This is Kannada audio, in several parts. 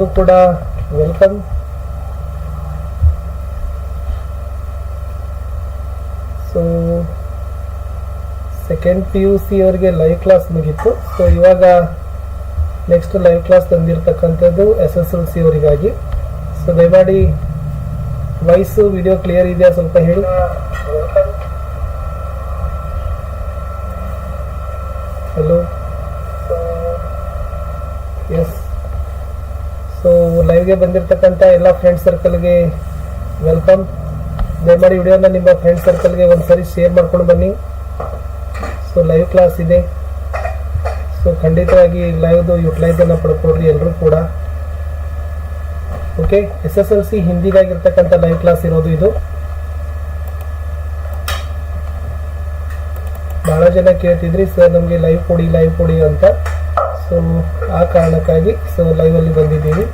ಎಲ್ರಿಗೂ ಕೂಡ welcome so second P U C ಅವರಿಗೆ ಲೈವ್ ಕ್ಲಾಸ್ ಮುಗೀತು. ಸೊ ಇವಾಗ ನೆಕ್ಸ್ಟ್ ಲೈವ್ ಕ್ಲಾಸ್ ತಂದಿರತಕ್ಕಂಥದ್ದು ಎಸ್ ಎಸ್ ಎಲ್ ಸಿ ಅವರಿಗಾಗಿ. ಸೊ ದಯಮಾಡಿ ವಾಯ್ಸು ವಿಡಿಯೋ ಕ್ಲಿಯರ್ ಇದೆಯಾ ಸ್ವಲ್ಪ ಹೇಳಿ. ಹಲೋ ಎಸ್ ಸೊ ಲೈವ್ಗೆ ಬಂದಿರತಕ್ಕಂಥ ಎಲ್ಲ ಫ್ರೆಂಡ್ ಸರ್ಕಲ್ಗೆ ವೆಲ್ಕಮ್ ದಯಮಾಡಿ ವಿಡಿಯೋನ ನಿಮ್ಮ ಫ್ರೆಂಡ್ ಸರ್ಕಲ್ಗೆ ಒಂದ್ಸರಿ ಶೇರ್ ಮಾಡ್ಕೊಂಡು ಬನ್ನಿ. ಸೊ ಲೈವ್ ಕ್ಲಾಸ್ ಇದೆ. ಸೊ ಖಂಡಿತವಾಗಿ ಲೈವ್ದು ಯುಟಿಲೈಸನ್ನು ಪಡ್ಕೊಡ್ರಿ ಎಲ್ಲರೂ ಕೂಡ. Okay S S L C ಹಿಂದಿಗಾಗಿರ್ತಕ್ಕಂಥ live class ಇರೋದು ಇದು. ಬಹಳ ಜನ ಕೇಳ್ತಿದ್ರಿ ಸರ್ ನಮಗೆ ಲೈವ್ ಕೊಡಿ ಲೈವ್ ಕೊಡಿ ಅಂತ. ಸೊ ಆ ಕಾರಣಕ್ಕಾಗಿ ಸೊ ಲೈವಲ್ಲಿ ಬಂದಿದ್ದೀವಿ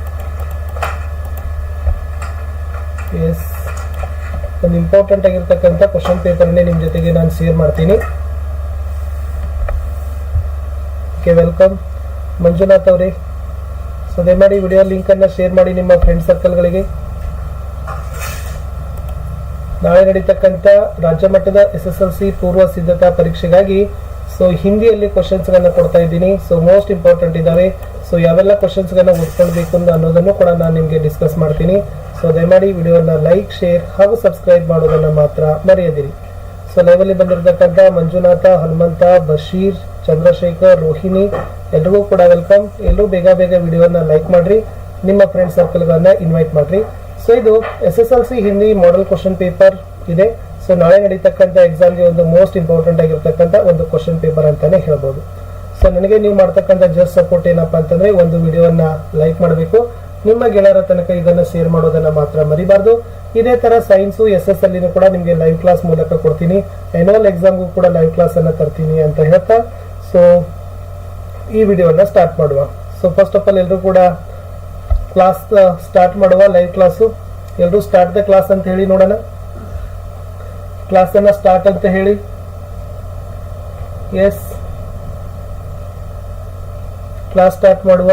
ಎಸ್ ಒಂದು ಇಂಪಾರ್ಟೆಂಟ್ ಆಗಿರ್ತಕ್ಕಂಥ ಕ್ವಶನ್ ಪೇಪರ್ನೇ ನಿಮ್ಮ ಜೊತೆಗೆ ನಾನು ಶೇರ್ ಮಾಡ್ತೀನಿ. ಓಕೆ ವೆಲ್ಕಮ್ ಮಂಜುನಾಥ್ ಅವರೇ. ಸೊ ದಯಮಾಡಿ ವಿಡಿಯೋ ಲಿಂಕನ್ನು ಶೇರ್ ಮಾಡಿ ನಿಮ್ಮ ಫ್ರೆಂಡ್ ಸರ್ಕಲ್ಗಳಿಗೆ ನಾಳೆ ನಡೀತಕ್ಕಂಥ ರಾಜ್ಯ ಮಟ್ಟದ ಎಸ್ ಎಸ್ ಎಲ್ ಸಿ ಪೂರ್ವ ಸಿದ್ಧತಾ ಪರೀಕ್ಷೆಗಾಗಿ ಸೊ ಹಿಂದಿಯಲ್ಲಿ ಕ್ವಶನ್ಸ್ ಗಳನ್ನ ಕೊಡ್ತಾ ಇದ್ದೀನಿ. ಸೊ ಮೋಸ್ಟ್ ಇಂಪಾರ್ಟೆಂಟ್ ಇದ್ದಾವೆ ಸೊ ಯಾವೆಲ್ಲ ಕ್ವಶನ್ಸ್ ಗಳನ್ನ ಓದ್ಕೊಳ್ಬೇಕು ಅನ್ನೋದನ್ನು ಕೂಡ ನಾನು ನಿಮಗೆ ಡಿಸ್ಕಸ್ ಮಾಡ್ತೀನಿ. ಸೊ ದಯಮಾಡಿ ವಿಡಿಯೋನ ಲೈಕ್ ಶೇರ್ ಹಾಗೂ ಸಬ್ಸ್ಕ್ರೈಬ್ ಮಾಡೋದನ್ನ ಮಾತ್ರ ಮರೆಯದಿರಿ. ಸೊ ಲೈವಲ್ಲಿ ಬಂದಿರತಕ್ಕಂಥ ಮಂಜುನಾಥ, ಹನುಮಂತ, ಬಶೀರ್, ಚಂದ್ರಶೇಖರ್, ರೋಹಿಣಿ, ಎಲ್ರಿಗೂ ಕೂಡ ವೆಲ್ಕಮ್ ಎಲ್ಲರೂ ಬೇಗ ಬೇಗ ವಿಡಿಯೋನ ಲೈಕ್ ಮಾಡ್ರಿ. ನಿಮ್ಮ ಫ್ರೆಂಡ್ ಸರ್ಕಲ್ಗಳನ್ನ ಇನ್ವೈಟ್ ಮಾಡ್ರಿ. ಸೊ ಇದು S S L C Hindi model question paper ಇದೆ. ಸೊ ನಾಳೆ ನಡೀತಕ್ಕಂಥ ಎಕ್ಸಾಮ್ಗೆ ಒಂದು ಮೋಸ್ಟ್ ಇಂಪಾರ್ಟೆಂಟ್ ಆಗಿರ್ತಕ್ಕಂಥ ಒಂದು ಕ್ವಶನ್ ಪೇಪರ್ ಅಂತಾನೆ ಹೇಳ್ಬೋದು. ಸೊ ನನಗೆ ನೀವು ಮಾಡ್ತಕ್ಕಂಥ ಜಸ್ಟ್ ಸಪೋರ್ಟ್ ಏನಪ್ಪಾ ಅಂತಂದ್ರೆ ಒಂದು ವಿಡಿಯೋನ ಲೈಕ್ ಮಾಡಬೇಕು. ನಿಮ್ಮ ಗೆಳೆಯರ ತನಕ ಇದನ್ನ ಶೇರ್ ಮಾಡೋದನ್ನ ಮಾತ್ರ ಮರಿಬಾರ್ದು. ಇದೇ ತರ ಸೈನ್ಸು ಎಸ್ ಎಸ್ ಅಲ್ಲಿ ಕೂಡ ನಿಮಗೆ ಲೈವ್ ಕ್ಲಾಸ್ ಮೂಲಕ ಕೊಡ್ತೀನಿ. ಎನ್ಯುವಲ್ ಎಕ್ಸಾಮ್ಗೂ ಕೂಡ ಲೈವ್ ಕ್ಲಾಸ್ ಅನ್ನ ತರ್ತೀನಿ ಅಂತ ಹೇಳ್ತಾ. ಸೊ ಈ ವಿಡಿಯೋನ ಸ್ಟಾರ್ಟ್ ಮಾಡುವ. ಸೊ ಫಸ್ಟ್ ಆಫ್ ಆಲ್ ಎಲ್ಲರೂ ಕೂಡ ಕ್ಲಾಸ್ ಸ್ಟಾರ್ಟ್ ಮಾಡುವ ಲೈವ್ ಕ್ಲಾಸು ಎಲ್ಲರೂ ಸ್ಟಾರ್ಟ್ ದ ಕ್ಲಾಸ್ ಅಂತ ಹೇಳಿ ನೋಡೋಣ. ಕ್ಲಾಸ್ ಅನ್ನ ಸ್ಟಾರ್ಟ್ ಅಂತ ಹೇಳಿ. ಎಸ್ ಕ್ಲಾಸ್ ಸ್ಟಾರ್ಟ್ ಮಾಡುವ.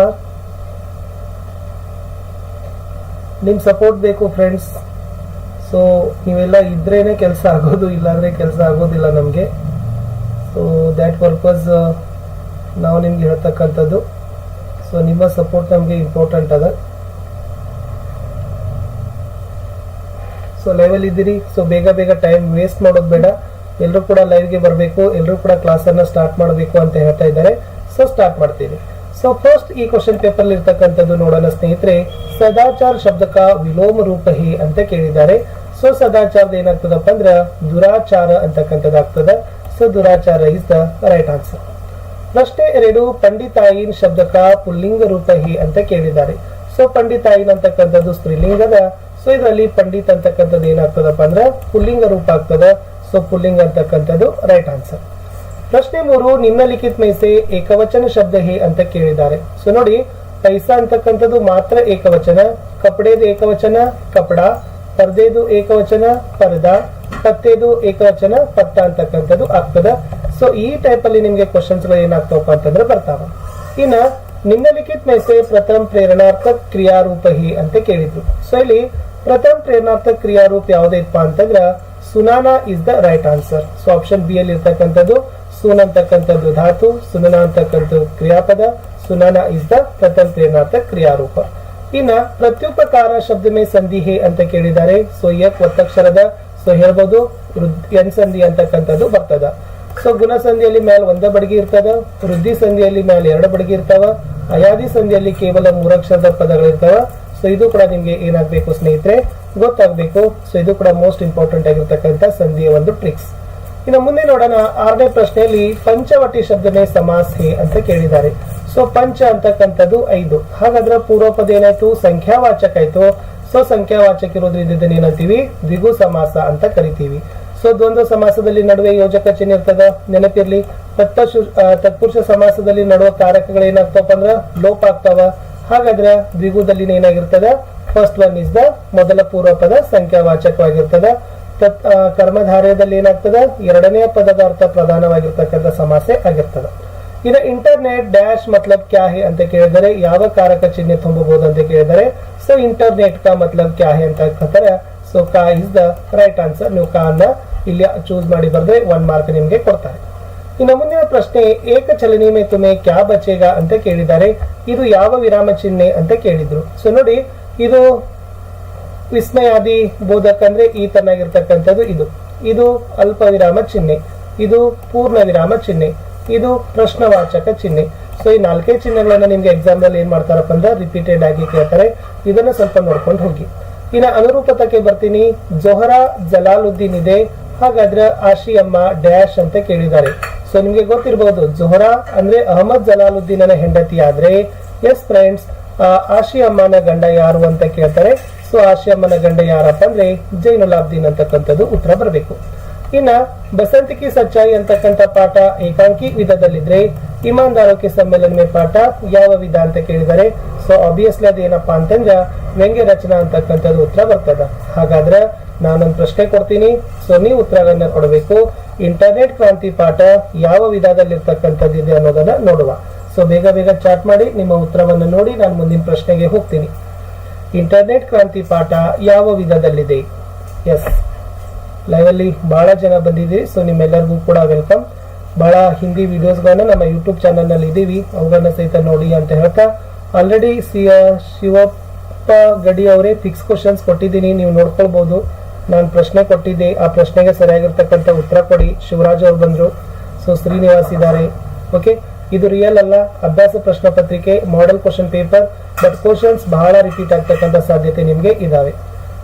ನಿಮ್ ಸಪೋರ್ಟ್ ಬೇಕು ಫ್ರೆಂಡ್ಸ್ ಸೊ ನೀವೆಲ್ಲ ಇದ್ರೇನೆ ಕೆಲಸ ಆಗೋದು, ಇಲ್ಲಾಂದ್ರೆ ಕೆಲಸ ಆಗೋದಿಲ್ಲ ನಮಗೆ. ಸೊ ದ್ಯಾಟ್ ಪರ್ಪಸ್ ನಾವು ನಿಮ್ಗೆ ಹೇಳ್ತಕ್ಕಂಥದ್ದು. ಸೊ ನಿಮ್ಮ ಸಪೋರ್ಟ್ ನಮಗೆ ಇಂಪಾರ್ಟೆಂಟ್ ಅದ. ಸೊ ಲೈವಲ್ಲಿ ಇದ್ದೀರಿ. ಸೊ ಬೇಗ ಬೇಗ ಟೈಮ್ ವೇಸ್ಟ್ ಮಾಡೋದು ಬೇಡ. ಎಲ್ಲರೂ ಕೂಡ ಲೈವ್ಗೆ ಬರಬೇಕು. ಎಲ್ಲರೂ ಕೂಡ ಕ್ಲಾಸನ್ನು ಸ್ಟಾರ್ಟ್ ಮಾಡಬೇಕು ಅಂತ ಹೇಳ್ತಾ ಇದ್ದಾರೆ. ಸೊ ಸ್ಟಾರ್ಟ್ ಮಾಡ್ತೀನಿ ಸೊ ಫಸ್ಟ್ ಈ ಕ್ವಶನ್ ಪೇಪರ್ ಇರ್ತಕ್ಕಂಥದ್ದು ನೋಡೋಣ ಸ್ನೇಹಿತರೆ. ಸದಾಚಾರ ಶಬ್ದಕ ವಿಲೋಮ ರೂಪ ಹಿ ಅಂತ ಕೇಳಿದ್ದಾರೆ. ಸೊ ಸದಾಚಾರದ ಏನಾಗ್ತದಪ್ಪ ಅಂದ್ರೆ ದುರಾಚಾರ ಅಂತಕ್ಕಂಥದ್ದು ಆಗ್ತದ ಸೊ ದುರಾಚಾರ ಇಸ್ ದ ರೈಟ್ ಆನ್ಸರ್ ಪ್ರಶ್ನೆ ಎರಡು, ಪಂಡಿತಾಯಿನ್ ಶಬ್ದಕ ಪುಲ್ಲಿಂಗ ರೂಪ ಹಿ ಅಂತ ಕೇಳಿದ್ದಾರೆ. ಸೊ ಪಂಡಿತಾಯಿನ್ ಅಂತಕ್ಕಂಥದ್ದು ಸ್ತ್ರೀಲಿಂಗದ ಸೊ ಇದರಲ್ಲಿ ಪಂಡಿತ್ ಅಂತಕ್ಕಂಥದ್ದು ಏನಾಗ್ತದಪ್ಪ ಅಂದ್ರೆ ಪುಲ್ಲಿಂಗ ರೂಪ ಆಗ್ತದ. ಸೊ ಪುಲ್ಲಿಂಗ ಅಂತಕ್ಕಂಥದ್ದು ರೈಟ್ ಆನ್ಸರ್ ಪ್ರಶ್ನೆ ಮೂರು ನಿಮ್ನಲಿಖಿತ ಮೈಸೆ ಏಕವಚನ ಶಬ್ದ ಹೇ ಅಂತ ಕೇಳಿದ್ದಾರೆ. ಸೊ ನೋಡಿ, ಪೈಸಾ ಅಂತಕ್ಕಂಥದ್ದು ಮಾತ್ರ ಏಕವಚನ, ಕಪಡೆದು ಏಕವಚನ, ಕಪಡ, ಪರ್ದೆದು ಏಕವಚನ, ಪರ್ದ, ಪತ್ತೆದು ಏಕವಚನ, ಪತ್ತ ಅಂತಕ್ಕಂಥದ್ದು ಆಗ್ತದ. ಸೊ ಈ ಟೈಪ್ ಅಲ್ಲಿ ನಿಮ್ಗೆ ಕ್ವಶನ್ಸ್ಗಳು ಏನಾಗ್ತಾವಪ್ಪ ಅಂತಂದ್ರೆ ಬರ್ತಾವ. ಇನ್ನ ನಿಮ್ನಲಿಖಿತ ಮೈಸೆ ಪ್ರಥಮ ಪ್ರೇರಣಾರ್ಥಕ ಕ್ರಿಯಾರೂಪ ಹಿ ಅಂತ ಕೇಳಿದ್ರು. ಸೊ ಇಲ್ಲಿ ಪ್ರಥಮ ಪ್ರೇರಣಾರ್ಥ ಕ್ರಿಯಾರೂಪ ಯಾವ್ದೈತಪ್ಪ ಅಂತಂದ್ರ ಸುನಾನಾ is the right answer so option B ಅಲ್ಲಿ ಇರ್ತಕ್ಕಂಥದ್ದು ಸುನ್ ಅಂತಕ್ಕಂಥದ್ದು ಧಾತು, ಸುನನ ಅಂತಕ್ಕಂಥದ್ದು ಕ್ರಿಯಾಪದ, ಸುನಾನ ಇಸ್ ದ ಪ್ರಥಮ ಪ್ರೇರಣಾರ್ಥ ಕ್ರಿಯಾರೂಪ ಇನ್ನ ಪ್ರತ್ಯುಪಕಾರ ಶಬ್ದ ಮೇ ಸಂಧಿ ಹೇ ಅಂತ ಕೇಳಿದ್ದಾರೆ. ಸೊ ಎಕ್ ಒತ್ತಕ್ಷರದ ಸೊ ಹೇಳ್ಬೋದು ಎನ್ ಸಂಧಿ ಅಂತಕ್ಕಂಥದ್ದು ಬರ್ತದ. ಸೊ ಗುಣ ಸಂಧಿಯಲ್ಲಿ ಮೇಲೆ ಒಂದ ಬಡಗಿ ಇರ್ತದ, ವೃದ್ಧಿ ಸಂಧಿಯಲ್ಲಿ ಮೇಲೆ ಎರಡು ಬಡಗಿ ಇರ್ತಾವ, ಅಯಾದಿ ಸಂಧಿಯಲ್ಲಿ ಕೇವಲ ಮೂರಕ್ಷರದ ಪದಗಳಿರ್ತಾವ ಸೊ ಇದು ಕೂಡ ನಿಮ್ಗೆ ಏನಾಗ್ಬೇಕು ಸ್ನೇಹಿತರೆ? ಗೊತ್ತಾಗ್ಬೇಕು. ಸೊ ಇದು ಕೂಡ ಮೋಸ್ಟ್ ಇಂಪಾರ್ಟೆಂಟ್ ಆಗಿರ್ತಕ್ಕಂಥ ಸಂಧಿಯ ಒಂದು ಟ್ರಿಕ್ಸ್ ಇನ್ನು ಮುಂದೆ ನೋಡೋಣ. ಆರನೇ ಪ್ರಶ್ನೆಯಲ್ಲಿ ಪಂಚವಟಿ ಶಬ್ದನೇ ಸಮಾಸೆ ಅಂತ ಕೇಳಿದ್ದಾರೆ. ಸೊ ಪಂಚ ಅಂತಕ್ಕಂಥದ್ದು ಐದು. ಹಾಗಾದ್ರೆ ಪೂರ್ವಪದ ಏನಾಯ್ತು ಸಂಖ್ಯಾವಾಚಕ ಆಯ್ತು. ಸೊ ಸಂಖ್ಯಾವಾಚಕ ಇರೋದ್ರಿಂದ ಏನಂತೀವಿ? ದ್ವಿಗು ಸಮಾಸ ಅಂತ ಕರಿತೀವಿ. ಸೊ ದ್ವಂದ್ವ ಸಮಾಸದಲ್ಲಿ ನಡುವೆ ಯೋಜಕ ಚಿಹ್ನೆ ಇರ್ತದ? ನೆನಪಿರ್ಲಿ. ತತ್ಪುರುಷ ಸಮಾಸದಲ್ಲಿ ನಡುವ ಕಾರಕಗಳು ಏನಾಗ್ತಾವಪ್ಪ ಅಂದ್ರ ಲೋಪ ಆಗ್ತಾವ? ಹಾಗಾದ್ರೆ ದ್ವಿಗುದಲ್ಲಿ ಏನಾಗಿರ್ತದೆ? ಫಸ್ಟ್ ಒನ್ ಇಸ್ ದ ಮೊದಲ ಪೂರ್ವ ಪದ ಸಂಖ್ಯಾವಾಚಕವಾಗಿರ್ತದೆ. ತತ್ ಕರ್ಮಧಾರ್ಯದಲ್ಲಿ ಏನಾಗ್ತದೆ? ಎರಡನೇ ಪದದ ಅರ್ಥ ಪ್ರಧಾನವಾಗಿರ್ತಕ್ಕಂಥ ಸಮಾಸೆ ಆಗಿರ್ತದೆ. ಇದು ಇಂಟರ್ನೆಟ್ ಡ್ಯಾಶ್ ಮತ್ಲಬ್ ಕ್ಯಾ ಹೇ ಅಂತ ಕೇಳಿದರೆ ಯಾವ ಕಾರಕ ಚಿಹ್ನೆ ತುಂಬಬಹುದು ಅಂತ ಕೇಳಿದರೆ ಸೊ ಇಂಟರ್ನೆಟ್ ಕಾ ಮತ್ಲಬ್ ಕ್ಯಾ ಹೇ ಅಂತ ಹೇಳ್ತಾರೆ ಸೊ ಕಾ ಇಸ್ ದ ರೈಟ್ ಆನ್ಸರ್ ನೀವು ಕಾ ಅನ್ನ ಇಲ್ಲಿ ಚೂಸ್ ಮಾಡಿ ಬರೆದ್ರೆ ಒನ್ ಮಾರ್ಕ್ ನಿಮಗೆ ಕೊಡ್ತಾರೆ. ಇನ್ನು ಮುಂದಿನ ಪ್ರಶ್ನೆ ಏಕ ಚಲನೆ ಮೇ ತುಮೆ ಕ್ಯಾ ಬಚೇಗ ಅಂತ ಕೇಳಿದ್ದಾರೆ. ಇದು ಯಾವ ವಿರಾಮ ಚಿಹ್ನೆ ಅಂತ ಕೇಳಿದ್ರು. ಸೊ ನೋಡಿ, ಇದು ವಿಸ್ಮಯಾದಿ ಬೋಧಕ ಅಂದ್ರೆ ಈ ತನ್ನಾಗಿರ್ತಕ್ಕಂಥದ್ದು ಇದು. ಇದು ಅಲ್ಪ ವಿರಾಮ ಚಿಹ್ನೆ. ಇದು ಪೂರ್ಣ ವಿರಾಮ ಚಿಹ್ನೆ. ಇದು ಪ್ರಶ್ನವಾಚಕ ಚಿಹ್ನೆ. ಸೊ ಈ ನಾಲ್ಕೇ ಚಿಹ್ನೆಗಳನ್ನ ನಿಮ್ಗೆ ಎಕ್ಸಾಮ್ನಲ್ಲಿ ಏನ್ ಮಾಡ್ತಾರಪ್ಪ ಅಂದ್ರೆ ರಿಪೀಟೆಡ್ ಆಗಿ ಕೇಳ್ತಾರೆ. ಇದನ್ನ ಸ್ವಲ್ಪ ನೋಡ್ಕೊಂಡು ಹೋಗಿ. ಇನ್ನು ಅನುರೂಪತಕ್ಕೆ ಬರ್ತೀನಿ. ಜೊಹರಾ ಜಲಾಲುದ್ದೀನ್ ಇದೆ. ಹಾಗಾದ್ರೆ ಆಶಿ ಅಮ್ಮ ಡ್ಯಾಶ್ ಅಂತ ಕೇಳಿದ್ದಾರೆ. ಸೊ ನಿಮಗೆ ಗೊತ್ತಿರಬಹುದು ಜೊಹರಾ ಅಂದ್ರೆ ಅಹಮದ್ ಜಲಾಲುದ್ದೀನನ ಹೆಂಡತಿ ಆದ್ರೆ ಎಸ್ ಫ್ರೆಂಡ್ಸ್ ಆಶಿ ಅಮ್ಮನ ಗಂಡ ಯಾರು ಅಂತ ಕೇಳ್ತಾರೆ. ಸೊ ಆಶಿ ಅಮ್ಮನ ಗಂಡ ಯಾರಪ್ಪ ಅಂದ್ರೆ ಜೈನುಲಾಬ್ದೀನ್ ಅಂತಕ್ಕಂಥದ್ದು ಉತ್ತರ ಬರಬೇಕು. ಇನ್ನ ಬಸಂತಿಕಿ ಸಚ್ಚಾಯಿ ಅಂತಕ್ಕಂಥ ಪಾಠ ಏಕಾಂಕಿ ವಿಧದಲ್ಲಿದ್ರೆ ಇಮಾನ್ದಾರೋಕೆ ಸಮ್ಮೇಳನ ಮೇ ಪಾಠ ಯಾವ ವಿಧ ಅಂತ ಕೇಳಿದರೆ ಸೊ ಆಬ್ವಿಯಸ್ಲಿ ಅದೇನಪ್ಪಾ ಅಂತಂದ್ರೆ ವ್ಯಂಗ್ಯ ರಚನಾ ಅಂತಕ್ಕಂಥದ್ದು ಉತ್ತರ ಬರ್ತದ. ಹಾಗಾದ್ರೆ ನಾನೊಂದು ಪ್ರಶ್ನೆ ಕೊಡ್ತೀನಿ. ಸೊ ನೀವು ಉತ್ತರಗಳನ್ನ ಕೊಡಬೇಕು. ಇಂಟರ್ನೆಟ್ ಕ್ರಾಂತಿ ಪಾಠ ಯಾವ ವಿಧದಲ್ಲಿರ್ತಕ್ಕಂಥದ್ದು ಇದೆ ಅನ್ನೋದನ್ನ ನೋಡುವ. ಸೊ ಬೇಗ ಬೇಗ ಚಾಟ್ ಮಾಡಿ ನಿಮ್ಮ ಉತ್ತರವನ್ನು ನೋಡಿ ನಾನು ಮುಂದಿನ ಪ್ರಶ್ನೆಗೆ ಹೋಗ್ತೀನಿ. ಇಂಟರ್ನೆಟ್ ಕ್ರಾಂತಿ ಪಾಠ ಯಾವ ವಿಧದಲ್ಲಿದೆ? ಎಸ್ ಲೈವ್ ಅಲ್ಲಿ ಬಹಳ ಜನ ಬಂದಿದ್ದೀರಿ. ಸೊ ನಿಮ್ಮೆಲ್ಲರಿಗೂ ಕೂಡ ವೆಲ್ಕಮ್ ಬಹಳ ಹಿಂದಿ ವಿಡಿಯೋಸ್ಗಳನ್ನ ನಮ್ಮ ಯೂಟ್ಯೂಬ್ ಚಾನಲ್ನಲ್ಲಿ ಇದೀವಿ ಅವುಗಳನ್ನ ಸಹಿತ ನೋಡಿ ಅಂತ ಹೇಳ್ತಾ. ಆಲ್ರೆಡಿ ಸಿ, ಶಿವಪ್ಪ ಗಡಿ ಅವರೇ ಫಿಕ್ಸ್ ಕ್ವಶನ್ಸ್ ಕೊಟ್ಟಿದ್ದೀನಿ. ನೀವು ನೋಡ್ಕೊಳ್ಬಹುದು ನಾನು ಪ್ರಶ್ನೆ ಕೊಟ್ಟಿದ್ದೆ, ಆ ಪ್ರಶ್ನೆಗೆ ಸರಿಯಾಗಿರ್ತಕ್ಕಂಥ ಉತ್ತರ ಕೊಡಿ. ಶಿವರಾಜ್ ಅವರು ಬಂದ್ರು. ಸೊ ಶ್ರೀನಿವಾಸ್ ಇದ್ದಾರೆ ಓಕೆ ಇದು ರಿಯಲ್ ಅಲ್ಲ. ಅಭ್ಯಾಸ ಪ್ರಶ್ನೆ ಪತ್ರಿಕೆ model question paper but questions ಬಹಳ ರಿಪೀಟ್ ಆಗ್ತಕ್ಕಂಥ ಸಾಧ್ಯತೆ ನಿಮಗೆ ಇದ್ದಾವೆ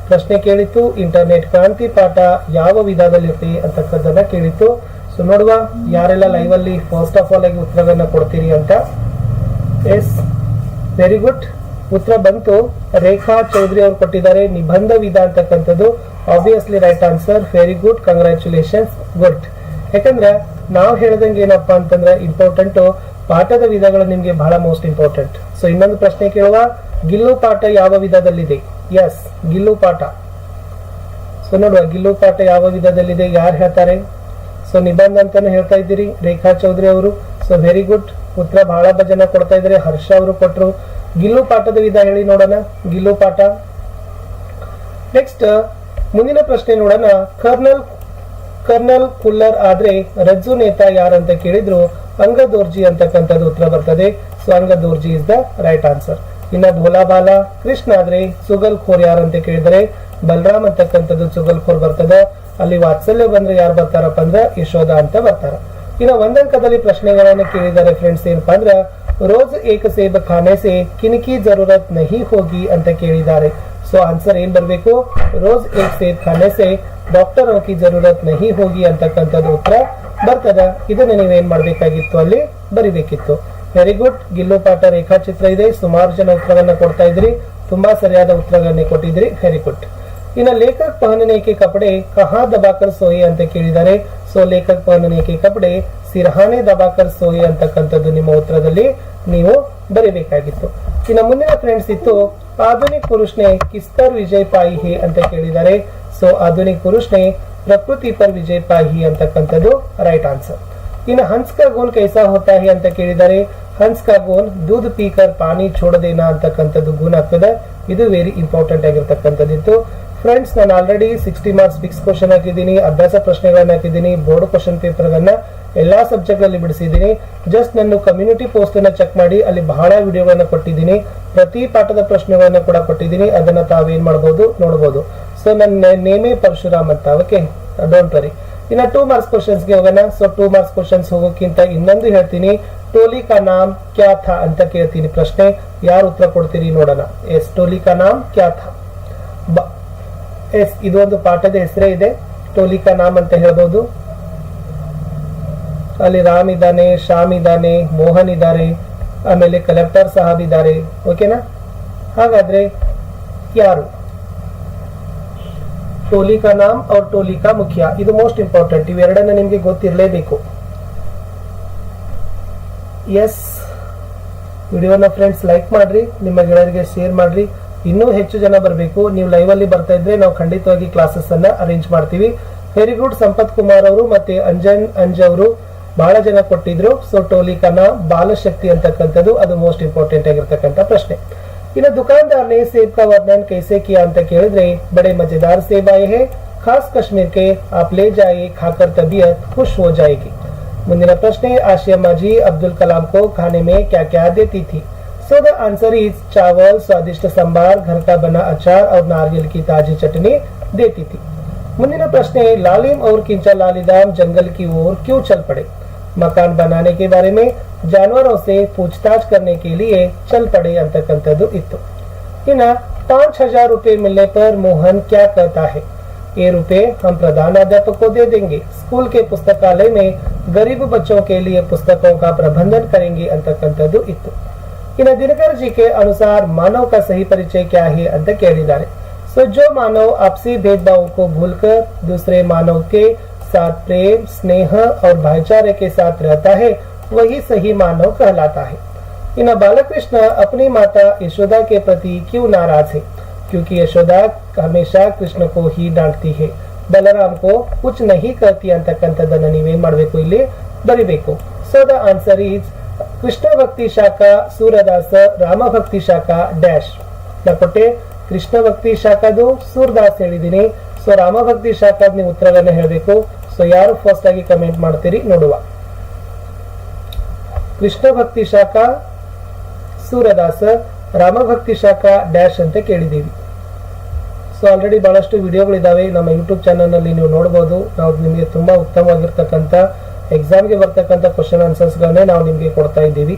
ಪ್ರಶ್ನೆ ಕೇಳಿತ್ತು ಇಂಟರ್ನೆಟ್ ಕ್ರಾಂತಿ ಪಾಠ ಯಾವ ವಿಧದಲ್ಲಿರ್ತಿ ಅಂತಕ್ಕಂಥದ್ದನ್ನ ಕೇಳಿತ್ತು. ಸೊ ನೋಡುವ ಯಾರೆಲ್ಲ ಲೈವ್ ಅಲ್ಲಿ ಫಸ್ಟ್ ಆಫ್ ಆಲ್ ಆಗಿ ಉತ್ತರಗಳನ್ನ ಕೊಡ್ತೀರಿ ಅಂತ. ಎಸ್ ವೆರಿ ಗುಡ್ ಉತ್ತರ ಬಂತು, ರೇಖಾ ಚೌಧರಿ ಅವರು ಕೊಟ್ಟಿದ್ದಾರೆ ನಿಬಂಧ ವಿಧ ಅಂತಕ್ಕಂಥದ್ದು. Obviously right answer very good congratulations good ಯಾಕಂದ್ರೆ ನಾವು ಹೇಳ್ದಂಗೆ ಏನಪ್ಪಾ ಅಂತಂದ್ರೆ ಇಂಪಾರ್ಟೆಂಟ್ ಪಾಠದ ವಿಧಗಳು ನಿಮ್ಗೆ ಬಹಳ ಮೋಸ್ಟ್ ಇಂಪಾರ್ಟೆಂಟ್ ಸೊ ಇನ್ನೊಂದು ಪ್ರಶ್ನೆ ಕೇಳುವ, ಗಿಲ್ಲು ಪಾಠ ಯಾವ ವಿಧದಲ್ಲಿದೆ? ಎಸ್ ಗಿಲ್ಲು ಪಾಠ. ಸೊ ನೋಡುವ, ಗಿಲ್ಲು ಪಾಠ ಯಾವ ವಿಧದಲ್ಲಿದೆ, ಯಾರು ಹೇಳ್ತಾರೆ? ಸೊ ನಿಬಂಧ ಅಂತಾನು ಹೇಳ್ತಾ ಇದ್ದೀರಿ, ರೇಖಾ ಚೌಧರಿ ಅವರು. ಸೊ ವೆರಿ ಗುಡ್ ಉತ್ತರ ಬಹಳ ಜನ ಕೊಡ್ತಾ ಇದ್ದಾರೆ, ಹರ್ಷ ಅವರು ಕೊಟ್ರು. ಗಿಲ್ಲು ಪಾಠದ ವಿಧ ಹೇಳಿ ನೋಡೋಣ. ಗಿಲ್ಲು ಪಾಠ. ನೆಕ್ಸ್ಟ್ ಮುಂದಿನ ಪ್ರಶ್ನೆ ನೋಡೋಣ. ಕರ್ನಲ್ ಕರ್ನಲ್ ಕುಲ್ಲರ್ ಆದ್ರೆ ರಜ್ಜು ನೇತಾ ಯಾರಂತ ಕೇಳಿದ್ರು, ಅಂಗದೋರ್ಜಿ ಅಂತಕ್ಕಂಥದ್ದು ಉತ್ತರ ಬರ್ತದೆ. ಸೊ ಅಂಗದೋರ್ಜಿ ಇಸ್ ದ ರೈಟ್ ಆನ್ಸರ್ ಇನ್ನ ಭೋಲಾಬಾಲ, ಕೃಷ್ಣ ಆದ್ರೆ ಸುಗಲ್ ಖೋರ್ ಯಾರು ಅಂತ ಕೇಳಿದರೆ, ಬಲರಾಮ್ ಅಂತಕ್ಕಂಥದ್ದು ಸುಗಲ್ ಖೋರ್ ಬರ್ತದ. ಅಲ್ಲಿ ವಾತ್ಸಲ್ಯ ಬಂದ್ರೆ ಯಾರು ಬರ್ತಾರಪ್ಪ ಅಂದ್ರೆ ಯಶೋಧ ಅಂತ ಬರ್ತಾರ. ಇನ್ನ ಒಂದಂಕದಲ್ಲಿ ಪ್ರಶ್ನೆಗಳನ್ನ ಕೇಳಿದ್ದಾರೆ ಫ್ರೆಂಡ್ಸ್ ಏನಪ್ಪಾ ಅಂದ್ರೆ ರೋಜ್ ಏಕ ಸೇಬ ಖಾನೆ ಸೆ ಕಿನ್ಕಿ ಜರೂರತ್ ನಹಿ ಹೋಗಿ ಅಂತ ಕೇಳಿದ್ದಾರೆ. ಸೊ ಆನ್ಸರ್ ಏನ್ ಬರಬೇಕು? ರೋಜ್ ಏಕ್ ಸೇಬ್ ಖಾನೆ ಸೆ ಡಾಕ್ಟರ್ ಕಿ ಜರೂರತ್ ನಹಿ ಹೋಗಿ ಅಂತಕ್ಕಂಥದ್ದು ಉತ್ತರ ಬರ್ತದ. ಇದನ್ನ ನೀವೇನ್ ಮಾಡ್ಬೇಕಾಗಿತ್ತು ಅಲ್ಲಿ? ಬರಿಬೇಕಿತ್ತು. ವೆರಿ ಗುಡ್ ಗಿಲ್ಲು ಪಾಠ ರೇಖಾಚಿತ್ರ ಇದೆ. ಸುಮಾರು ಜನ ಉತ್ತರವನ್ನ ಕೊಡ್ತಾ ಇದ್ರಿ. ತುಂಬಾ ಸರಿಯಾದ ಉತ್ತರಗಳನ್ನೇ ಕೊಟ್ಟಿದ್ರಿ. ವೆರಿ ಗುಡ್ ಇನ್ನ ಲೇಖಕ್ ಪಹನನೆ ಕಪಡೆ ಕಹಾ ದಬಾಕರ್ ಸೋಯಿ ಅಂತ ಕೇಳಿದ್ದಾರೆ. ಸೊ ಲೇಖಕ್ ಪಹನನೆ ಕಪಡೆ ಸಿರಹಾನೆ ದಬಾಕರ್ ಸೋಯಿ ಅಂತಕ್ಕಂಥದ್ದು ನಿಮ್ಮ ಉತ್ತರದಲ್ಲಿ ನೀವು ಬರೀಬೇಕಾಗಿತ್ತು. ಇನ್ನು ಮುಂದಿನ ಫ್ರೆಂಡ್ಸ್ ಇತ್ತು, ಆಧುನಿಕ ಪುರುಷ್ನೆ ಕಿಸ್ತರ್ ವಿಜಯ್ ಪಾಯಿ ಹೇ ಅಂತ ಕೇಳಿದ್ದಾರೆ. ಸೊ ಆಧುನಿಕ ಪುರುಷ್ನೆ ಪ್ರಕೃತಿ ಪರ್ ವಿಜಯ್ ಪಾಯಿ ಅಂತಕ್ಕಂಥದ್ದು ರೈಟ್ ಆನ್ಸರ್ ಇನ್ನು ಹಂಸ್ ಕಾ ಗೋಲ್ ಕೈಸಾ ಹೋತಾ ಹೇ ಅಂತ ಕೇಳಿದ್ದಾರೆ. ಹಂಸ್ ಕಾ ಗೋಲ್ ದೂದ್ ಪೀಕರ್ ಪಾನಿ ಛೋಡದೇನಾ ಅಂತಕ್ಕಂಥದ್ದು ಗುಣ ಆಗ್ತದೆ. ಇದು ವೆರಿ ಇಂಪಾರ್ಟೆಂಟ್ ಆಗಿರ್ತಕ್ಕಂಥದ್ದಿತ್ತು. ಫ್ರೆಂಡ್ಸ್ ನಾನು already sixty marks fix question ಹಾಕಿದ್ದೀನಿ, ಅಭ್ಯಾಸ ಪ್ರಶ್ನೆಗಳನ್ನ ಹಾಕಿದ್ದೀನಿ ಬೋರ್ಡ್ ಕ್ವಶನ್ ಪೇಪರ್ ಅದನ್ನ ಎಲ್ಲಾ ಸಬ್ಜೆಕ್ಟ್ ಅಲ್ಲಿ ಬಿಡಿಸಿದ್ದೀನಿ. ಜಸ್ಟ್ ನನ್ನ ಕಮ್ಯುನಿಟಿ ಪೋಸ್ಟ್ ಅನ್ನ ಚೆಕ್ ಮಾಡಿ, ಅಲ್ಲಿ ಬಹಳ ವಿಡಿಯೋಗಳನ್ನ ಕೊಟ್ಟಿದ್ದೀನಿ. ಪ್ರತಿ ಪಾಠದ ಪ್ರಶ್ನೆಗಳನ್ನ ಕೂಡ ಕೊಟ್ಟಿದ್ದೀನಿ. ಅದನ್ನ ತಾವೇನ್ ಮಾಡಬಹುದು ನೋಡಬಹುದು ಸೊ ನನ್ನ ನೇಮೇ ಪರಶುರಾಮ್ ಅಂತ. ಓಕೆ ಡೋಂಟ್ ವರಿ ಇನ್ನ ಟೂ ಮಾರ್ಕ್ಸ್ ಕ್ವಶನ್ಸ್ಗೆ ಹೋಗೋಣ. ಸೊ ಟೂ ಮಾರ್ಕ್ಸ್ ಕ್ವಶನ್ಸ್ ಹೋಗೋಕ್ಕಿಂತ ಇನ್ನೊಂದು ಹೇಳ್ತೀನಿ. ಟೋಲಿ ಕಾ ನಾಮ್ ಕ್ಯಾ ಥಾ ಅಂತ ಕೇಳ್ತೀನಿ ಪ್ರಶ್ನೆ. ಯಾರು ಉತ್ತರ ಕೊಡ್ತೀರಿ ನೋಡೋಣ. ಎಸ್ ಟೋಲಿ ಕಾ ನಾಮ್ ಕ್ಯಾ ಥಾ ಎಸ್ ಇದೊಂದು ಪಾಠದ ಹೆಸರೇ ಇದೆ. ಟೋಲಿಕಾ ನಾಮ್ ಅಂತ ಹೇಳ್ಬೋದು. ಅಲ್ಲಿ ರಾಮ್ ಇದ್ದಾನೆ, ಶ್ಯಾಮ್ ಇದ್ದಾನೆ, ಮೋಹನ್ ಇದ್ದಾರೆ, ಆಮೇಲೆ ಕಲೆಕ್ಟರ್ ಸಾಹಬ್ ಇದ್ದಾರೆ. ಓಕೆನಾ ಹಾಗಾದ್ರೆ ಯಾರು? ಟೋಲಿಕಾ ನಾಮ್ ಅವ್ರ ಟೋಲಿಕಾ ಮುಖ್ಯ. ಇದು ಮೋಸ್ಟ್ ಇಂಪಾರ್ಟೆಂಟ್ ಇವೆರಡನ್ನ ನಿಮ್ಗೆ ಗೊತ್ತಿರಲೇಬೇಕು. ಎಸ್ ವಿಡಿಯೋನ ಫ್ರೆಂಡ್ಸ್ ಲೈಕ್ ಮಾಡ್ರಿ, ನಿಮ್ಮ ಗೆಳೆಯರಿಗೆ ಶೇರ್ ಮಾಡ್ರಿ. ಇನ್ನೂ ಹೆಚ್ಚು ಜನ ಬರಬೇಕು. ನೀವು ಲೈವ್ ಅಲ್ಲಿ ಬರ್ತಾ ಇದ್ರೆ ನಾವು ಖಂಡಿತವಾಗಿ ಕ್ಲಾಸಸ್ ಅನ್ನ ಅರೇಂಜ್ ಮಾಡ್ತೀವಿ. ವೆರಿ ಗುಡ್ ಸಂಪತ್ ಕುಮಾರ್ ಅವರು ಮತ್ತೆ ಅಂಜನ್ ಅಂಜ ಅವರು ಬಹಳ ಜನ ಕೊಟ್ಟಿದ್ರು. ಸೊ ಟೋಲಿಕನ ಬಾಲಶಕ್ತಿ ಅಂತಕ್ಕಂಥದ್ದು ಅದು ಮೋಸ್ಟ್ ಇಂಪಾರ್ಟೆಂಟ್ ಆಗಿರ್ತಕ್ಕಂಥ ಪ್ರಶ್ನೆ. ಇನ್ನು ದುಕಾನ್ದಾರ್ನೇ ಸೇಬ್ ಕಾ ವರ್ಣನ್ ಕೈಸೆ ಕಿಯಾ ಅಂತ ಕೇಳಿದ್ರೆ, ಬಡೆ ಮಜೆದಾರ್ ಸೇಬ್ ಆಯ್ ಹೇ, ಖಾಸ್ ಕಶ್ಮೀರ್ ಕೆ ಆಪ್ ಲೇ ಜಾಯಿ, ಖಾಕರ್ ತಬಿಯತ್ ಖುಷ್ ಹೋ ಜಾಯಿಗೆ. ಮುಂದಿನ ಪ್ರಶ್ನೆ ಆಶಿಯಾ ಮಾಜಿ ಅಬ್ದುಲ್ ಕಲಾಂ ಕೋ ಖಾನೆ ಮೇ ಕ್ಯಾ ಕ್ಯಾ ದೇತಿ ಥಿ? सो द आंसर इज़ चावल स्वादिष्ट सांबार घर का बना अचार और नारियल की ताजी चटनी देती थी मुन्नी प्रश्न है लालिम और किंचा लालीदाम जंगल की ओर क्यों चल पड़े मकान बनाने के बारे में जानवरों से पूछताछ करने के लिए चल पड़े अंतकंतु इतो इना पाँच हज़ार रूपए मिलने पर मोहन क्या कहता है ये रुपए हम प्रधान अध्यापक को दे देंगे स्कूल के पुस्तकालय में गरीब बच्चों के लिए पुस्तकों का प्रबंधन करेंगे अंतकंतु इतो कि दिनकर जी के अनुसार मानव का सही परिचय क्या है अंत केळीदार सो जो मानव आपसी भेदभाव को भूलकर दूसरे मानव के साथ प्रेम, स्नेह और भाईचारे के साथ रहता है, वही सही मानव कहलाता है। इन बालकृष्ण अपनी माता यशोदा के प्रति क्यों नाराज़ है? क्योंकि यशोदा हमेशा कृष्ण को ही डांटती है। बलराम को कुछ नहीं करती अंत दननी में मड़वे ले बरीबे को। So the answer is Krishna ಭಕ್ತಿ ಶಾಖಾ ಸೂರದಾಸ ರಾಮ ಭಕ್ತಿ ಶಾಖಾ ಡ್ಯಾಶ್. ಕೊಟ್ಟೆ ಕೃಷ್ಣ ಭಕ್ತಿ ಶಾಖಾದು ಸೂರ್ಯದಾಸ್ ಹೇಳಿದೀನಿ ಸೊ ರಾಮ ಭಕ್ತಿ ಶಾಖಾದ್ ನೀವು ಉತ್ತರಗಳನ್ನ ಹೇಳಬೇಕು. ಸೊ, ಯಾರು ಫಸ್ಟ್ ಆಗಿ ಕಮೆಂಟ್ ಮಾಡ್ತೀರಿ ನೋಡುವ. ಕೃಷ್ಣ ಭಕ್ತಿ ಶಾಖಾ ಸೂರದಾಸ ರಾಮ ಭಕ್ತಿ ಶಾಖಾ ಡ್ಯಾಶ್ ಅಂತ ಕೇಳಿದೀವಿ ಸೊ ಆಲ್ರೆಡಿ ಬಹಳಷ್ಟು ವಿಡಿಯೋಗಳಿದ್ದಾವೆ ನಮ್ಮ ಯೂಟ್ಯೂಬ್ ಚಾನಲ್ನಲ್ಲಿ ನೀವು ನೋಡಬಹುದು ನಾವು ನಿಮಗೆ ತುಂಬಾ ಉತ್ತಮವಾಗಿರ್ತಕ್ಕಂಥ ಎಕ್ಸಾಮ್ಗೆ ಬರ್ತಕ್ಕಂಥ ಕ್ವಶನ್ ಆನ್ಸರ್ಸ್ಗಳನ್ನೇ ನಾವು ನಿಮಗೆ ಕೊಡ್ತಾ ಇದ್ದೀವಿ.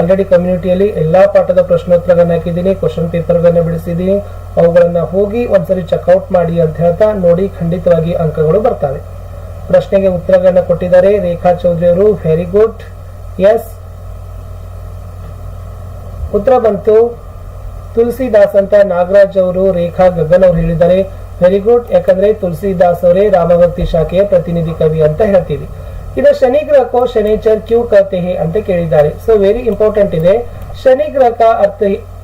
ಆಲ್ರೆಡಿ ಕಮ್ಯುನಿಟಿಯಲ್ಲಿ ಎಲ್ಲಾ ಪಾಠದ ಪ್ರಶ್ನೋತ್ತರಗಳನ್ನ ಹಾಕಿದ್ದೀನಿ ಕ್ವಶನ್ ಪೇಪರ್ಗಳನ್ನ ಬಿಡಿಸಿದ್ದೀನಿ. ಅವುಗಳನ್ನು ಹೋಗಿ ಒಂದ್ಸರಿ ಚೆಕ್ಔಟ್ ಮಾಡಿ ಅಂತ ನೋಡಿ ಖಂಡಿತವಾಗಿ ಅಂಕಗಳು ಬರ್ತವೆ. ಪ್ರಶ್ನೆಗೆ ಉತ್ತರಗಳನ್ನ ಕೊಟ್ಟಿದ್ದಾರೆ ರೇಖಾ ಚೌಧರಿ ಅವರು ವೆರಿ ಗುಡ್ ಎಸ್ ಉತ್ತರ ಬಂತು. ತುಳಸಿದಾಸ್ ಅಂತ ನಾಗರಾಜ್ ಅವರು, ರೇಖಾ ಗಗನ್ ಅವರು ಹೇಳಿದ್ದಾರೆ. ವೆರಿ ಗುಡ್ ಯಾಕಂದ್ರೆ ತುಳಸಿದಾಸ್ ಅವರೇ ರಾಮಭಕ್ತಿ ಶಾಖೆಯ ಪ್ರತಿನಿಧಿ ಕವಿ ಅಂತ ಹೇಳ್ತೀವಿ. ಇನ್ನು ಶನಿ ಗ್ರಹ ಕೋ ಶನಿಚರ್ ಕ್ಯೂ ಕಹತೆ ಹೇ ಅಂತ ಕೇಳಿದ್ದಾರೆ ಸೊ ವೆರಿ ಇಂಪಾರ್ಟೆಂಟ್ ಇದೆ शनि ग्रह का अर्थ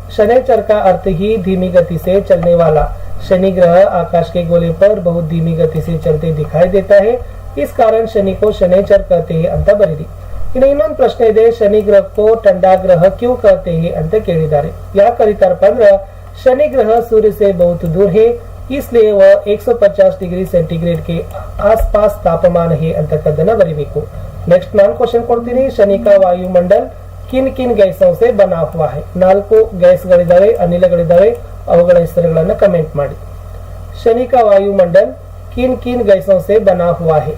शनिचर का अर्थ ही धीमी गति से चलने वाला शनि ग्रह आकाश के गोले पर बहुत धीमी गति से चलते दिखाई देता है इस कारण शनि को शनिचर कहते हैं ಅಂತ ಬರೀರಿ ಇನ್ನು ಇನ್ನೊಂದು ಪ್ರಶ್ನೆ ಇದೆ ಶನಿ ಗ್ರಹಕ್ಕೋ ಟಂಡಾ ಗ್ರಹ ಕ್ಯೂ कहते हैं ಅಂತ ಕೇಳಿದ್ದಾರೆ ಯಾಕೆ ಕರೀತಾರಪ್ಪ ಅಂದ್ರ शनि ग्रह सूर्य से बहुत दूर है इसलिए वह 150 डिग्री सेंटीग्रेड के आसपास तापमान है ಅಂತಕ್ಕದ್ದನ್ನ ಬರಿಬೇಕು ನೆಕ್ಸ್ಟ್ ನಾನು ಕ್ವಶನ್ ಕೊಡ್ತೀನಿ ಶನಿ का ವಾಯುಮಂಡಲ್ ಕಿನ್ ಕಿನ್ ಗ್ಯಾಸೋ ಸೆ ಬನಾ ಹುವಾ ಹೈ ನಾಲ್ಕು ಗ್ಯಾಸ್ಗಳಿದ್ದಾವೆ ಅನಿಲಗಳಿದ್ದಾವೆ ಅವುಗಳ ಹೆಸರುಗಳನ್ನ ಕಮೆಂಟ್ ಮಾಡಿ ಶನಿ का ವಾಯುಮಂಡಲ್ ಕಿನ್ ಕಿನ್ ಗ್ಯಾಸೋ ಸೆ ಬನಾ ಹುವಾ ಹೈ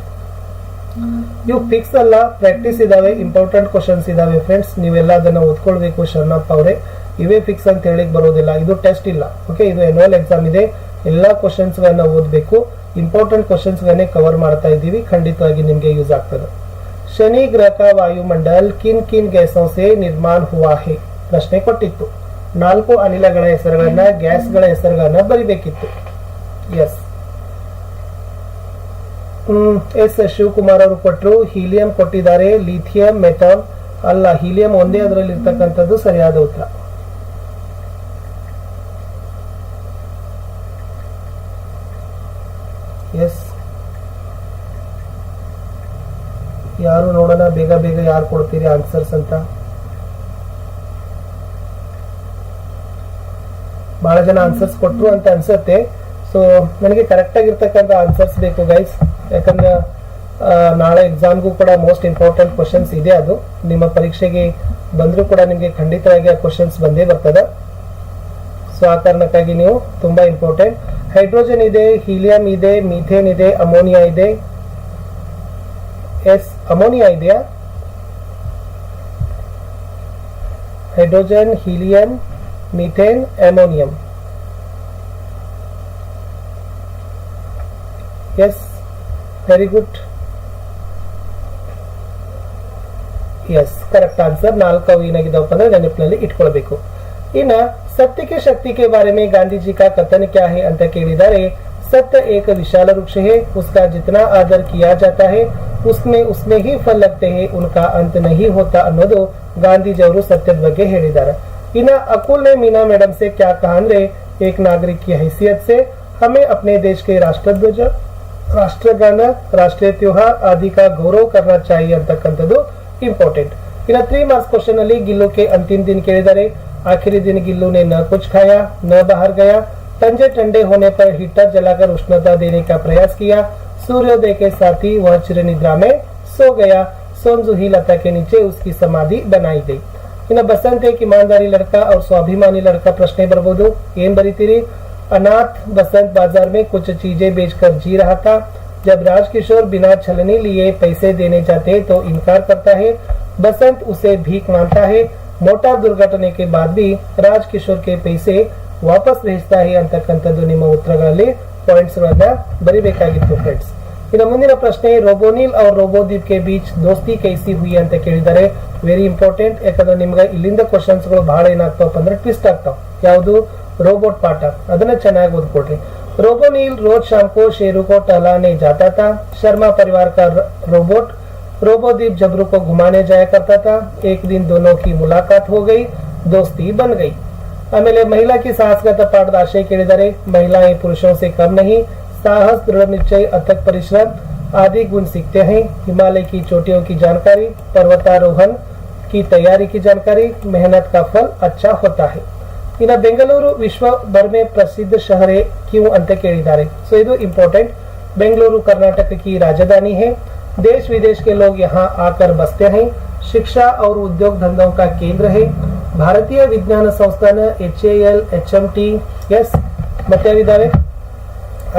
ಇವು ಫಿಕ್ಸ್ ಅಲ್ಲ ಪ್ರಾಕ್ಟೀಸ್ ಇದಾವೆ ಇಂಪಾರ್ಟೆಂಟ್ ಕ್ವಶನ್ಸ್ ಇದಾವೆ ಫ್ರೆಂಡ್ಸ್ ನೀವೆಲ್ಲ ಅದನ್ನ ಓದ್ಕೊಳ್ಬೇಕು ಶರಣಪ್ಪ ಅವರೇ ಇವೇ ಫಿಕ್ಸ್ ಅಂತ ಹೇಳಿಕ್ ಬರೋದಿಲ್ಲ ಇದು ಟೆಸ್ಟ್ ಇಲ್ಲ ಓಕೆ ಇದು ಎನ್ಯುವಲ್ ಎಕ್ಸಾಮ್ ಇದೆ ಎಲ್ಲಾ ಕ್ವಶನ್ಸ್ ಗಳನ್ನ ಓದ್ಬೇಕು. ಇಂಪಾರ್ಟೆಂಟ್ ಕ್ವಶನ್ಸ್ ಗಳನ್ನೇ ಕವರ್ ಮಾಡ್ತಾ ಇದ್ದೀವಿ. ಖಂಡಿತವಾಗಿ ನಿಮಗೆ ಯೂಸ್ ಆಗ್ತದೆ. ಶನಿ ಗ್ರಹ ವಾಯುಮಂಡಲ್ ಕಿನ್ ಕಿನ್ ಗ್ಯಾಸೋ ಸೆ ನಿರ್ಮಾಣ ಹುವಾಹೆ ಪ್ರಶ್ನೆ ಕೊಟ್ಟಿತ್ತು. ನಾಲ್ಕು ಅನಿಲಗಳ ಹೆಸರುಗಳನ್ನ ಗ್ಯಾಸ್ಗಳ ಹೆಸರುಗಳನ್ನ ಬರಿಬೇಕಿತ್ತು. ಎಸ್ ಹ್ಮ್ ಎಸ್ ಶಿವಕುಮಾರ್ ಅವರು ಕೊಟ್ಟರು ಹೀಲಿಯಂ ಕೊಟ್ಟಿದ್ದಾರೆ. ಲಿಥಿಯಂ ಮೆಥಾಲ್ ಅಲ್ಲ ಹೀಲಿಯಂ ಒಂದೇ ಅದರಲ್ಲಿ ಇರ್ತಕ್ಕಂಥದ್ದು ಸರಿಯಾದ ಉತ್ತರ ಎಸ್ ಯಾರು ನೋಡೋಣ ಬೇಗ ಯಾರು ಕೊಡ್ತೀರಿ ಆನ್ಸರ್ಸ್ ಅಂತ? ಬಹಳ ಜನ ಆನ್ಸರ್ಸ್ ಕೊಟ್ರು ಅಂತ ಅನ್ಸುತ್ತೆ. ಸೊ ನನಗೆ ಕರೆಕ್ಟ್ ಆಗಿರ್ತಕ್ಕಂಥ ಆನ್ಸರ್ಸ್ ಬೇಕು ಗೈಸ್ ಯಾಕಂದ್ರೆ ನಾಳೆ ಎಕ್ಸಾಮ್ಗೂ ಕೂಡ ಮೋಸ್ಟ್ ಇಂಪಾರ್ಟೆಂಟ್ ಕ್ವಶನ್ಸ್ ಇದೆ ಅದು. ನಿಮ್ಮ ಪರೀಕ್ಷೆಗೆ ಬಂದರೂ ಕೂಡ ನಿಮಗೆ ಖಂಡಿತವಾಗಿ ಆ ಕ್ವಶನ್ಸ್ ಬಂದೇ ಬರ್ತದೆ. ಸೊ ಆ ಕಾರಣಕ್ಕಾಗಿ ನೀವು ತುಂಬಾ ಇಂಪಾರ್ಟೆಂಟ್ ಹೈಡ್ರೋಜನ್ ಇದೆ ಹೀಲಿಯಂ ಇದೆ ಮೀಥೇನ್ ಇದೆ ಅಮೋನಿಯಾ ಇದೆ. ಎಸ್ ಅಮೋನಿಯಾ ಇದೆಯಾ? hydrogen helium methane ammonium yes very good yes correct answer ನಾಲ್ಕು ಏನಾಗಿದ್ದಾವಪ್ಪ ಅಂದ್ರೆ ನೆನಪಿನಲ್ಲಿ ಇಟ್ಕೊಳ್ಬೇಕು ಇನ್ನ सत्य की शक्ति के बारे में गांधी जी का कथन क्या है ಅಂತ ಕೇಳಿದ್ದಾರೆ सत्य एक विशाल वृक्ष है उसका जितना आदर किया जाता है उसमें उसमें ही फल लगते हैं उनका अंत नहीं होता ಅನ್ನೋದು ಗಾಂಧೀಜಿಯವರು ಸತ್ಯದ ಬಗ್ಗೆ ಹೇಳಿದ್ದಾರೆ ಇನ್ನ ಅಕುಲ್ ने मीना मैडम से क्या कहा ಅಂದ್ರೆ एक नागरिक की हैसियत से हमें अपने देश के राष्ट्रध्वज ರಾಷ್ಟ್ರಗಾನ ರಾಷ್ಟ್ರೀಯ त्योहार आदि का गौरव करना चाहिए ಅಂತಕ್ಕಂಥದ್ದು ಇಂಪಾರ್ಟೆಂಟ್ ಇನ್ನು ತ್ರೀ ಮಾರ್ಕ್ಸ್ ಕ್ವಶನ್ ಅಲ್ಲಿ ಗಿಲ್ಲು के अंतिम दिन ಕೇಳಿದರೆ आखिरी दिन गिल्लू ने न कुछ खाया न बाहर गया तंजे ठंडे होने पर हीटर जलाकर उष्णता देने का प्रयास किया सूर्योदय के साथ ही वह चिर निद्रा में सो गया सोनजुही लता के नीचे उसकी समाधि बनाई गई ಇನ್ನು ಬಸಂತ್ एक ईमानदारी लड़का और स्वाभिमानी लड़का ಪ್ರಶ್ನೆ ಬರ್ಬೋದು ಏನ್ ಬರೀತೀರಿ अनाथ बसंत बाजार में कुछ चीजें बेचकर जी रहा था जब राजकिशोर बिना छलनी लिए पैसे देने जाते तो इनकार करता है बसंत उसे भीख मांगता है ಮೋಟಾರ್ ದುರ್ಘಟನೆ के बाद भी ರಾಜ್ಕಿಶೋರ್ के पैसे ವಾಪಸ್ भेजता है ಅಂತಕ್ಕಂಥದ್ದು ನಿಮ್ಮ ಉತ್ತರಗಳಲ್ಲಿ ಪಾಯಿಂಟ್ಸ್ ಗಳನ್ನ ಬರಿಬೇಕಾಗಿತ್ತು ಫ್ರೆಂಡ್ಸ್ ಇನ್ನು ಮುಂದಿನ ಪ್ರಶ್ನೆ ರೋಬೋನಿಲ್ ಅವ್ರ ರೋಬೋದೀಪ್ ಕೆ ಬೀಚ್ ದೋಸ್ತಿ ಕೈಸಿ ಹುಯಿ ಅಂತ ಕೇಳಿದ್ದಾರೆ ವೆರಿ ಇಂಪಾರ್ಟೆಂಟ್ ಯಾಕಂದ್ರೆ ನಿಮ್ಗೆ ಇಲ್ಲಿಂದ ಕ್ವಶನ್ಸ್ ಗಳು ಬಹಳ ಏನಾಗ್ತಾವಪ್ಪ ಅಂದ್ರೆ ಟ್ವಿಸ್ಟ್ ಆಗ್ತಾವ ಯಾವುದು रोबोट पाठ ಅದನ್ನ ಚೆನ್ನಾಗಿ ಓದ್ಕೊಡ್ರಿ रोबोनील रोज शाम को शेरू को टहलाने जाता था शर्मा परिवार का र- रोबोट रोबोदीप जबरू को घुमाने जाया करता था एक दिन दोनों की मुलाकात हो गई दोस्ती बन गई ಆಮೇಲೆ ಮಹಿಳಾ ಕಿ ಸಾಹಸಗತ ಪಾಠದ ಆಶಯ ಕೇಳಿದರೆ महिलाएं पुरुषों से कम नहीं साहस दृढ़ निश्चय अथक परिश्रम आदि गुण सीखते हैं हिमालय की चोटियों की जानकारी पर्वतारोहण की तैयारी की जानकारी मेहनत का फल अच्छा होता है ಇನ್ನು ಬೆಂಗಳೂರು ವಿಶ್ವ ಭರ್ में प्रसिद्ध शहर है क्यों ಅಂತ ಕೇಳಿದ್ದಾರೆ ಸೊ ಇದು ಇಂಪಾರ್ಟೆಂಟ್ बेंगलुरु कर्नाटक की राजधानी है देश विदेश के लोग यहाँ आकर बसते हैं शिक्षा और उद्योग धंधों का केंद्र है Bharatiya Vigyan Sansthan H A L H M T S ಮತ್ತೆ ಯಾವಿದಾವೆ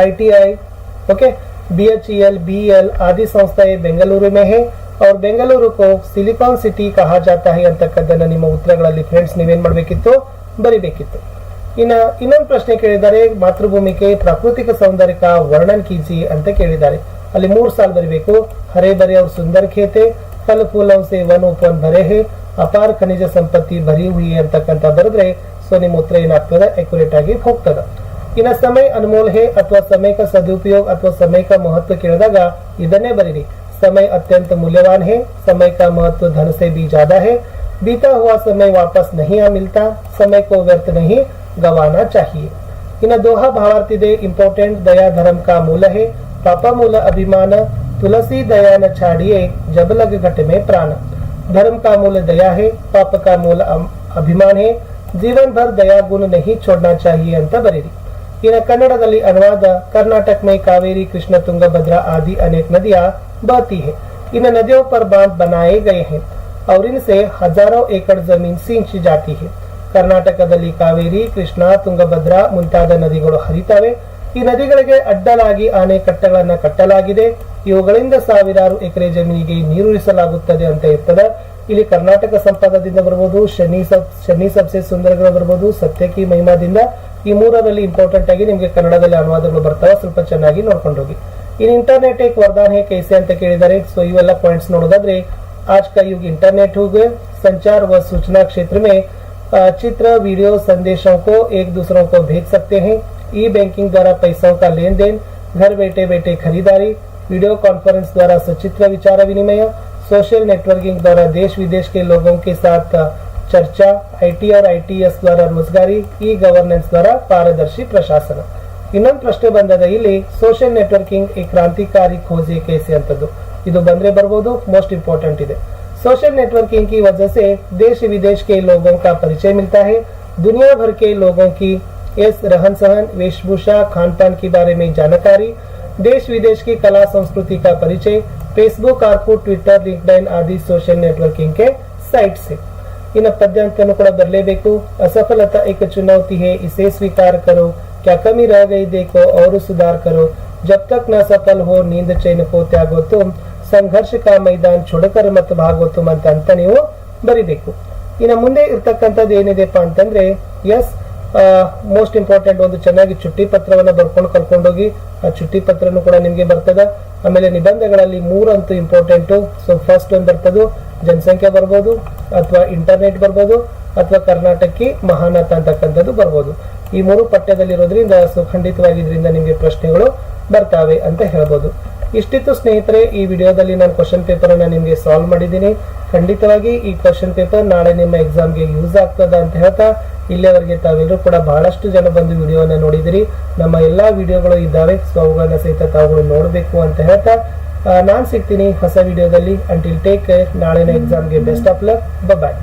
आईटीआई ओके बीएचईएल बीएल आदि संस्थाएं ಬೆಂಗಳೂರು में है और ಬೆಂಗಳೂರು को ಸಿಲಿಕಾನ್ ಸಿಟಿ कहा जाता है ಅಂತಕ್ಕದ್ದನ್ನು ನಿಮ್ಮ ಉತ್ತರಗಳಲ್ಲಿ ಫ್ರೆಂಡ್ಸ್ ನೀವೇನ್ ಮಾಡಬೇಕಿತ್ತು? ಬರಿಬೇಕಿತ್ತು. ಇನ್ನ ಇನ್ನೊಂದು ಪ್ರಶ್ನೆ ಕೇಳಿದ್ದಾರೆ, ಮಾತೃಭೂಮಿಗೆ ಪ್ರಾಕೃತಿಕ ಸೌಂದರ್ಯಕ ವರ್ಣನ್ ಕೀಜಿ ಅಂತ ಕೇಳಿದ್ದಾರೆ. ಅಲ್ಲಿ ಮೂರು ಸಾಲು ಬರಿಬೇಕು, ಹರೆ ಅವ್ರ ಸುಂದರ ಖೇತೆ ಫಲ ಫೂಲೌಸೆ ವನ್ ಉಪನ್ ಬರೇಹೆ ಅಪಾರ ಖನಿಜ ಸಂಪತ್ತಿ ಬರಿ ಹುಯಿ ಅಂತಕ್ಕಂತ ಬರೆದ್ರೆ, ಸೊ ನಿಮ್ಮ ಉತ್ತರ ಏನಾಗ್ತದೆ? ಅಕ್ಯುರೇಟ್ ಆಗಿ ಹೋಗ್ತದೆ. ಇನ್ನ ಸಮಯ ಅನ್ಮೋಲ್ ಹೇ ಅಥವಾ ಸಮಯ का सदुपयोग ಅಥವಾ समय का महत्व ಕೇಳಿದಾಗ ಇದನ್ನೇ ಬರೀರಿ समय अत्यंत मूल्यवान है समय का महत्व धन से भी ज्यादा है बीता हुआ समय वापस नहीं आ मिलता समय को व्यर्थ नहीं गवाना चाहिए ಇನ್ನು ದೋಹಾ ಭಾವಾರ್ತಿದೆ ಇಂಪಾರ್ಟೆಂಟ್ ದಯಾ ಧರ್ಮ का ಮೂಲ है ಪಾಪ ಮೂಲ ಅಭಿಮಾನ ತುಳಸಿ ದಯಾನ ಛಾಡಿಯೇ ಜಬಲಗ ಘಟ में प्राण धर्म का मूल दया है पाप का मूल अम- अभिमान है जीवन भर दया गुण नहीं छोड़ना चाहिए ಅಂತ ಬರೀರಿ ಇನ್ನು ಕನ್ನಡದಲ್ಲಿ ಅನುವಾದ कर्नाटक में कावेरी कृष्ण ತುಂಗಭದ್ರಾ आदि अनेक नदियां बहती है इन नदियों पर बांध बनाए गए हैं और इनसे हजारों एकड़ जमीन सिंची जाती है ಕರ್ನಾಟಕದಲ್ಲಿ ಕಾವೇರಿ ಕೃಷ್ಣ ತುಂಗಭದ್ರಾ ಮುಂತಾದ ನದಿಗಳು ಹರಿತವೆ ಈ ನದಿಗಳಿಗೆ ಅಡ್ಡಲಾಗಿ ಆಣೆಕಟ್ಟೆಗಳನ್ನ ಕಟ್ಟಲಾಗಿದೆ ಇವುಗಳಿಂದ ಸಾವಿರಾರು ಎಕರೆ ಜಮೀನಿಗೆ ನೀರುಣಿಸಲಾಗುತ್ತದೆ ಅಂತ ಇರ್ತದೆ ಇಲ್ಲಿ ಕರ್ನಾಟಕ ಸಂಪದದಿಂದ ಬರ್ಬೋದು ಶನಿ ಸಬ್ ಶನಿ ಸಬ್ಸೆ ಸುಂದರಗಳು ಬರ್ಬೋದು ಸತ್ಯಕಿ ಮಹಿಮಾದಿಂದ ಈ ಮೂರರಲ್ಲಿ ಇಂಪಾರ್ಟೆಂಟ್ ಆಗಿ ನಿಮ್ಗೆ ಕನ್ನಡದಲ್ಲಿ ಅನುವಾದಗಳು ಬರ್ತಾವೆ ಸ್ವಲ್ಪ ಚೆನ್ನಾಗಿ ನೋಡ್ಕೊಂಡು ಹೋಗಿ ಇನ್ನು ಇಂಟರ್ನೆಟ್ ಏಕ್ ವರದಾನ ಹೇ ಕೈಸೆ ಅಂತ ಕೇಳಿದ್ದಾರೆ ಸೊ ಇವೆಲ್ಲ ಪಾಯಿಂಟ್ಸ್ ನೋಡೋದಾದ್ರೆ आज का युग इंटरनेट हो गए संचार व सूचना क्षेत्र में अ, चित्र वीडियो संदेशों को एक दूसरों को भेज सकते हैं ई बैंकिंग द्वारा पैसों का लेन देन घर बैठे बैठे खरीदारी वीडियो कॉन्फ्रेंस द्वारा सचित्र विचार विनिमय सोशल नेटवर्किंग द्वारा देश विदेश के लोगों के साथ अ, चर्चा आईटी और आईटीएस द्वारा रोजगारी ई गवर्नेंस द्वारा पारदर्शी प्रशासन ಇನ್ನೊಂದು ಪ್ರಶ್ನೆ ಬಂದದ ಇಲ್ಲಿ ಸೋಷಿಯಲ್ ನೆಟ್ವರ್ಕಿಂಗ್ ಈ ಕ್ರಾಂತಿಕಾರಿ ಖೋಜೆ कैसे ಅಂತದ್ದು ಇದು ಬಂದ್ರೆ ಬರ್ಬೋದು ಮೋಸ್ಟ್ ಇಂಪಾರ್ಟೆಂಟ್ ಇದೆ सोशल नेटवर्किंग की वजह से देश विदेश के लोगों का परिचय मिलता है दुनिया भर के लोगों की इस रहन सहन वेशभूषा खान पान के बारे में जानकारी देश विदेश की कला संस्कृति का परिचय फेसबुक आर्कू ट्विटर लिंक्डइन आदि सोशल नेटवर्किंग के साइट से ಇನ್ನು ಪದ್ಯಾಂಕನು ಕೂಡ ಬರಲೇಬೇಕು. ಅಸಫಲತ ಏಕ ಚುನೌತಿ ಹೇ ಇಸೇ ಸ್ವೀಕಾರ ಕರೋ ಕ್ಯಾ ಕಮಿ ರಹ ಗೈ ದೇಖೋ ಅವರು ಸುಧಾರ್ ಕರೋ ಜಬ್ ತಕ್ನ ಸಫಲ್ ಹೋ ನೀಂದ ಚೈನ್ ಕೋ ತ್ಯಾಗೋ ತುಮ್. ಸಂಘರ್ಷ ಕಾ ಮೈದಾನ್ ಮತ್ತು ಭಾಗವತು ತುಮ್ ಅಂತ ಅಂತ ನೀವು ಬರಿಬೇಕು. ಇನ್ನು ಮುಂದೆ ಇರ್ತಕ್ಕಂಥದ್ದು ಏನಿದೆಪ್ಪ ಅಂತಂದ್ರೆ ಎಸ್ ಮೋಸ್ಟ್ ಇಂಪಾರ್ಟೆಂಟ್ ಒಂದು ಚೆನ್ನಾಗಿ ಚುಟ್ಟಿ ಪತ್ರವನ್ನ ಬರ್ಕೊಂಡು ಕರ್ಕೊಂಡೋಗಿ ಆ ಚುಟ್ಟಿ ಪತ್ರನು ಕೂಡ ನಿಮಗೆ ಬರ್ತದ. ಆಮೇಲೆ ನಿಬಂಧಗಳಲ್ಲಿ ಮೂರಂತೂ ಇಂಪಾರ್ಟೆಂಟು ಸೊ ಫಸ್ಟ್ ಒಂದು ಬರ್ತದೆ, ಜನಸಂಖ್ಯೆ ಬರ್ಬೋದು. ಅಥವಾ ಇಂಟರ್ನೆಟ್ ಬರ್ಬೋದು, ಅಥವಾ ಕರ್ನಾಟಕಿ ಮಹಾನತ ಅಂತಕ್ಕಂಥದ್ದು ಬರ್ಬೋದು. ಈ ಮೂರು ಪಠ್ಯದಲ್ಲಿರೋದ್ರಿಂದ ಸುಖಂಡಿತವಾಗಿ ಇದರಿಂದ ನಿಮಗೆ ಪ್ರಶ್ನೆಗಳು ಬರ್ತಾವೆ ಅಂತ ಹೇಳ್ಬೋದು. ಇಷ್ಟಿತ್ತು ಸ್ನೇಹಿತರೆ, ಈ ವಿಡಿಯೋದಲ್ಲಿ ನಾನು ಕ್ವಶನ್ ಪೇಪರ್ ಅನ್ನ ನಿಮಗೆ ಸಾಲ್ವ್ ಮಾಡಿದ್ದೀನಿ. ಖಂಡಿತವಾಗಿ ಈ ಕ್ವಶನ್ ಪೇಪರ್ ನಾಳೆ ನಿಮ್ಮ ಎಕ್ಸಾಮ್ಗೆ ಯೂಸ್ ಆಗ್ತದ ಅಂತ ಹೇಳ್ತಾ ಇಲ್ಲಿಯವರೆಗೆ ತಾವೆಲ್ಲರೂ ಕೂಡ ಬಹಳಷ್ಟು ಜನ ಬಂದು ವಿಡಿಯೋನ ನೋಡಿದಿರಿ. ನಮ್ಮ ಎಲ್ಲಾ ವಿಡಿಯೋಗಳು ಇದ್ದಾವೆ, ಸೊ ಅವುಗಳನ್ನ ಸಹಿತ ತಾವುಗಳು ನೋಡಬೇಕು ಅಂತ ಹೇಳ್ತಾ ನಾನು ಸಿಗ್ತೀನಿ ಹೊಸ ವಿಡಿಯೋದಲ್ಲಿ. ಅಂಟಿಲ್ ಟೇಕ್ ಕೇರ್ ನಾಳಿನ ಎಕ್ಸಾಮ್ಗೆ ಬೆಸ್ಟ್ ಆಫ್ ಲಕ್ ಬಾಯ್